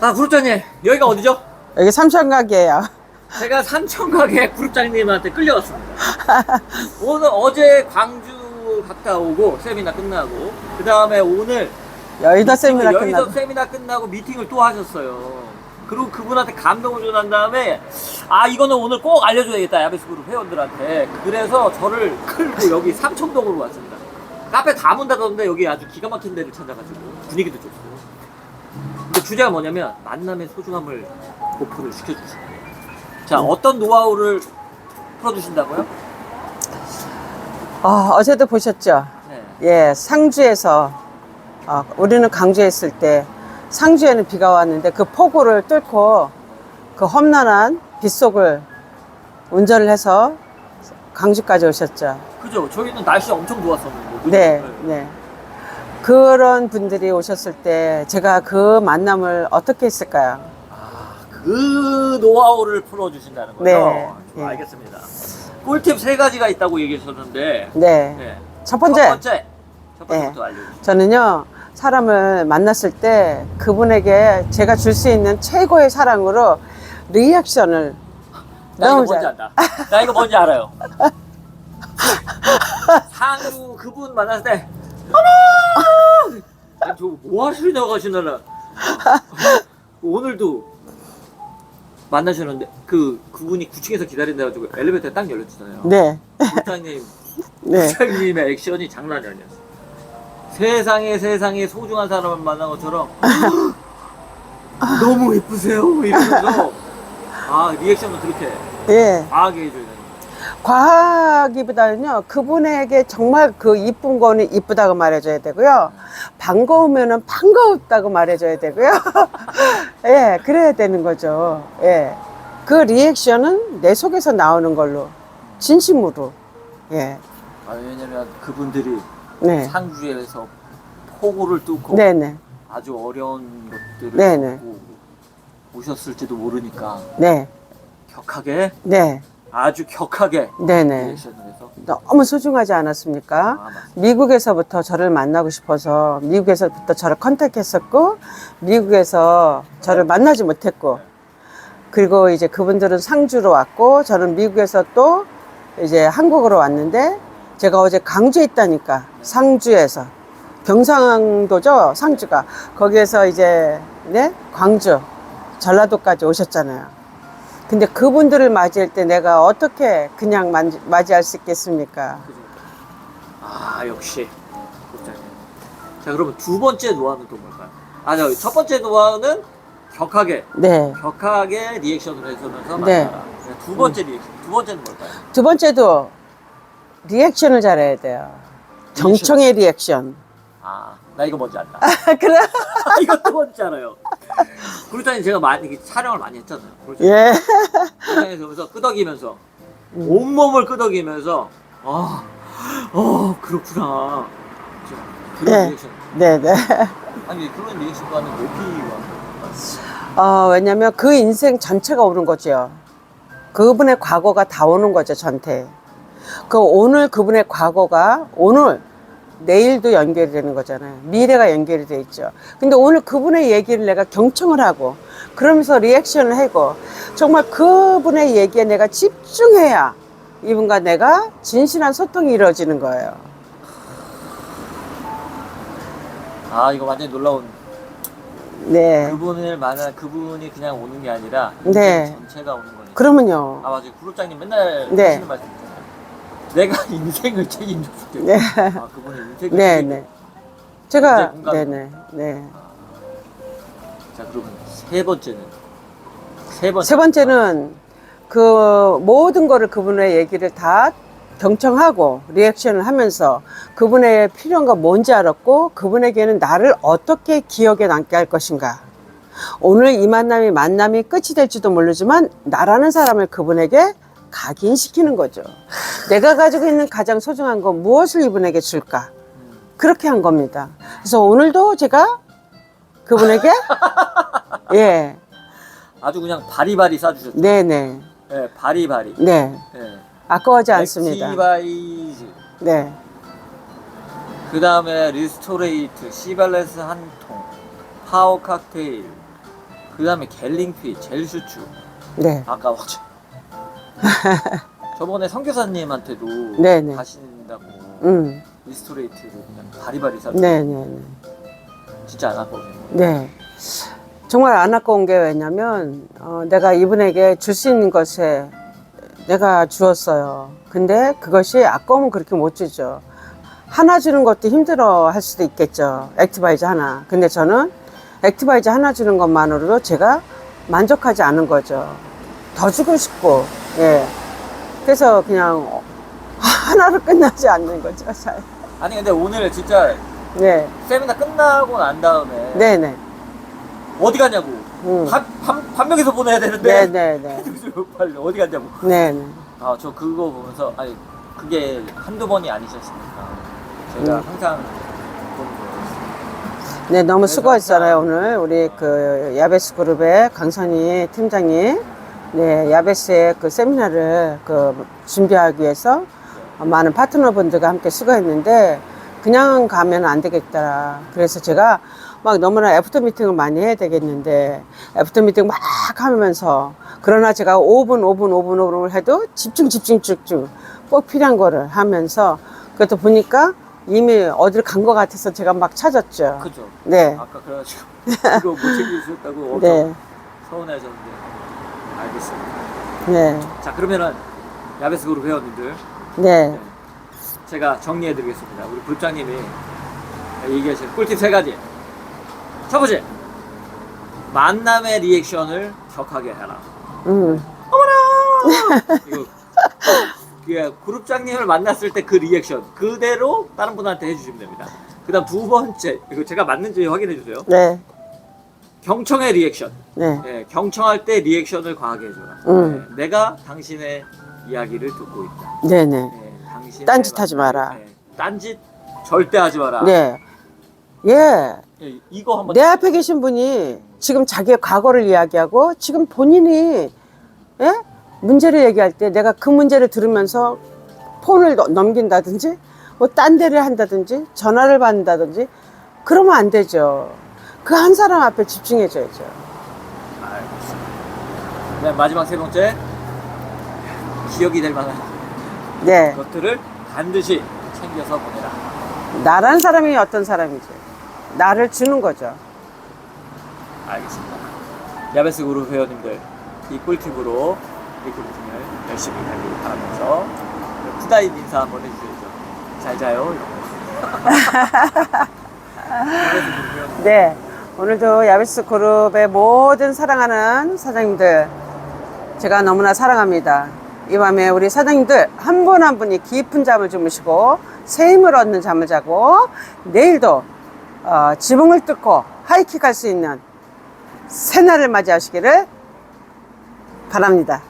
아, 구루장님, 여기가 어디죠? 여기 삼천각이에요. 제가 삼천가게 구루장님한테 끌려왔습니다. 오늘 어제 광주 갔다 오고 세미나 끝나고 그 다음에 오늘 여의도 세미나 끝나고. 세미나 끝나고 미팅을 또 하셨어요. 그리고 그분한테 감동을 줘난 다음에 아 이거는 오늘 꼭 알려줘야겠다 야베스 그룹 회원들한테 그래서 저를 끌고 여기 삼청동으로 왔습니다. 카페 다 문 닫았는데 여기 아주 기가 막힌 데를 찾아가지고 분위기도 좋고 근데 주제가 뭐냐면 만남의 소중함을 오픈을 시켜주시고 자 어떤 노하우를 풀어주신다고요? 아, 어제도 보셨죠? 네. 예, 상주에서, 어, 우리는 강주에 있을 때, 상주에는 비가 왔는데 그 폭우를 뚫고 그 험난한 빗속을 운전을 해서 강주까지 오셨죠. 그죠 저희는 날씨 엄청 좋았었는데 그죠? 네, 네. 그런 분들이 오셨을 때 제가 그 만남을 어떻게 했을까요? 아, 그 노하우를 풀어주신다는 거죠? 네. 좀 예. 알겠습니다. 꿀팁 세 가지가 있다고 얘기하셨는데, 네. 네. 첫 번째, 첫 번째, 첫 번째부터 알려주세요. 저는요, 사람을 만났을 때 그분에게 제가 줄 수 있는 최고의 사랑으로 리액션을 나 이거 너무 뭔지 잘- 안다. 나 이거 뭔지 알아요. 상우 그분 만났을 때, 어머! 아니, 저뭐 하시려고 하시나 오늘도 만나셨는데, 그, 그분이 9층에서 기다린다가지고 엘리베이터 딱 열렸잖아요. 네, 부장님 네. 부장님의 액션이 장난이 아니었어. 세상에 세상에 소중한 사람을 만난 것처럼 너무 예쁘세요 이러면서 아 리액션은 그렇게 예. 과하게 해줘야 과하기보다는요, 그분에게 정말 그 이쁜 거는 이쁘다고 말해줘야 되고요. 반가우면은 반가웠다고 말해줘야 되고요. 예, 그래야 되는 거죠. 예. 그 리액션은 내 속에서 나오는 걸로. 진심으로. 예. 아 왜냐면 그분들이 네. 상주에서 폭우를 뚫고 네네. 아주 어려운 것들을 네네. 겪고 오셨을지도 모르니까 네. 격하게 네. 아주 격하게 네네. 리액션을 해서 너무 소중하지 않았습니까? 아 맞습니다. 미국에서부터 저를 만나고 싶어서 미국에서부터 저를 컨택했었고 미국에서 저를 만나지 못했고 그리고 이제 그분들은 상주로 왔고 저는 미국에서 또 이제 한국으로 왔는데 제가 어제 강주에 있다니까 상주에서 경상도죠 상주가 거기에서 이제 네 광주 전라도까지 오셨잖아요. 근데 그분들을 맞이할 때 내가 어떻게 그냥 만- 맞이할 수 있겠습니까? 그죠? 아 역시. 자 그러면 두 번째 노하우는 또 뭘까요? 아첫 번째 노하우는 격하게 네. 격하게 리액션을 해주면서 네. 만나라. 네, 두 번째 리액션. 두 번째는 뭘까요? 두 번째도 리액션을 잘해야 돼요. 경청의 리액션. 아, 나 이거 뭔지 안다. 그래? 이것도 뭔지 알아요. 구루타님 제가 많이 촬영을 많이 했잖아요. 구루타님. 예. 구루타님에서 끄덕이면서 온몸을 끄덕이면서 아, 어 그렇구나. 자, 그런 네. 리액션. 네네. 아니 그런 리액션과는 높이와 어, 왜냐면 그 인생 전체가 오는 거죠. 그분의 과거가 다 오는 거죠, 전체. 그 오늘 그분의 과거가 오늘, 내일도 연결이 되는 거잖아요. 미래가 연결이 돼 있죠. 근데 오늘 그분의 얘기를 내가 경청을 하고, 그러면서 리액션을 하고, 정말 그분의 얘기에 내가 집중해야 이분과 내가 진실한 소통이 이루어지는 거예요. 아 이거 완전 히 놀라운 네. 그분을 만나 그분이 그냥 오는 게 아니라 네. 전체가 오는 거니까. 그러면요. 아 맞아요. 구루장님 맨날 네. 하시는 말씀. 내가 인생을 책임졌을 때. 네. 아 그분이 인생을 네, 책임. 네. 제가, 굉장히 공감이 네네, 네. 자 그러면 세 번째는 세 번째. 세 번째는 그 모든 거를 그분의 얘기를 다 경청하고 리액션을 하면서 그분의 필요한 건 뭔지 알았고 그분에게는 나를 어떻게 기억에 남게 할 것인가. 오늘 이 만남이 만남이 끝이 될지도 모르지만 나라는 사람을 그분에게 각인시키는 거죠. 내가 가지고 있는 가장 소중한 건 무엇을 이분에게 줄까? 음. 그렇게 한 겁니다. 그래서 오늘도 제가 그분에게 예, 아주 그냥 바리바리 싸주셨죠. 네네, 네, 바리바리. 네. 네. 아까워하지 않습니다. 엑티바이즈. 네, 그 다음에 리스토레이트, 시발레스 한 통. 파워 칵테일, 그 다음에 갤링피, 젤슈추. 네. 아까 어제 저번에 선교사님한테도 네네. 가신다고 음. 리스토레이트를 그냥 바리바리 사 네, 네, 네. 진짜 안 아팠거든요. 네. 정말 안 아까운 게 왜냐면, 어, 내가 이분에게 줄 수 있는 것에 내가 주었어요. 근데 그것이 아까우면 그렇게 못 주죠. 하나 주는 것도 힘들어 할 수도 있겠죠. 액티바이저 하나. 근데 저는 액티바이저 하나 주는 것만으로도 제가 만족하지 않은 거죠. 더 주고 싶고, 예. 그래서 그냥 하나로 끝나지 않는 거죠. 잘. 아니 근데 오늘 진짜 네. 세미나 끝나고 난 다음에 네네. 어디 갔냐고 음. 반, 반, 반명에서 보내야 되는데 네네네. 빨리 어디 갔냐고 네네. 아 저 그거 보면서 아니 그게 한두 번이 아니셨으니까 제가 음. 항상 보는 거였어요. 네, 너무 수고했잖아요. 오늘 우리 그 야베스 그룹의 강선희 팀장님. 네, 야베스의 그 세미나를 그 준비하기 위해서 많은 파트너분들과 함께 수고했는데 그냥 가면 안 되겠다. 그래서 제가 막 너무나 애프터 미팅을 많이 해야 되겠는데 애프터 미팅 막 하면서 그러나 제가 5분, 5분, 5분, 5분을 해도 집중, 집중, 집중 꼭 필요한 거를 하면서 그것도 보니까 이미 어딜 간것 같아서 제가 막 찾았죠. 그죠 네. 아까 그래가지고 그거 못 챙겨주셨다고 엄청 네. 서운해하셨는데 알겠습니다 네. 자 그러면은 야베스 그룹 회원님들 네. 네. 제가 정리해드리겠습니다. 우리 부장님이 얘기하신 꿀팁 세 가지. 첫 번째, 만남의 리액션을 격하게 해라. 음. 이거 그 그룹장님을 만났을 때 그 리액션 그대로 다른 분한테 해주시면 됩니다. 그다음 두 번째, 이거 제가 맞는지 확인해 주세요. 네. 경청의 리액션. 네. 네, 경청할 때 리액션을 과하게 해줘라. 음. 네, 내가 당신의 이야기를 듣고 있다. 네네. 네, 당신의 딴짓 하지 마라. 네, 딴짓 절대 하지 마라. 네. 예. 예, 이거 한번 내 앞에 계신 분이 지금 자기의 과거를 이야기하고 지금 본인이 예? 문제를 얘기할 때 내가 그 문제를 들으면서 폰을 넘- 넘긴다든지 뭐 딴 데를 한다든지 전화를 받는다든지 그러면 안 되죠. 그 한 사람 앞에 집중해줘야죠. 알겠습니다. 네, 마지막 세 번째 기억이 될 만한 네. 것들을 반드시 챙겨서 보내라. 나란 사람이 어떤 사람이지? 나를 주는 거죠. 알겠습니다. 야베스 그룹 회원님들 이 꿀팁으로 이 그룹을 열심히 달리기 바라면서 푸다인 인사 한번 해주셔야죠. 잘 자요. 이런 거. 야베스 그룹 회원님 네. 오늘도 야베스 그룹의 모든 사랑하는 사장님들, 제가 너무나 사랑합니다. 이 밤에 우리 사장님들 한분한 분이 깊은 잠을 주무시고 새 힘을 얻는 잠을 자고 내일도 어, 지붕을 뚫고 하이킥 할 수 있는 새날을 맞이하시기를 바랍니다.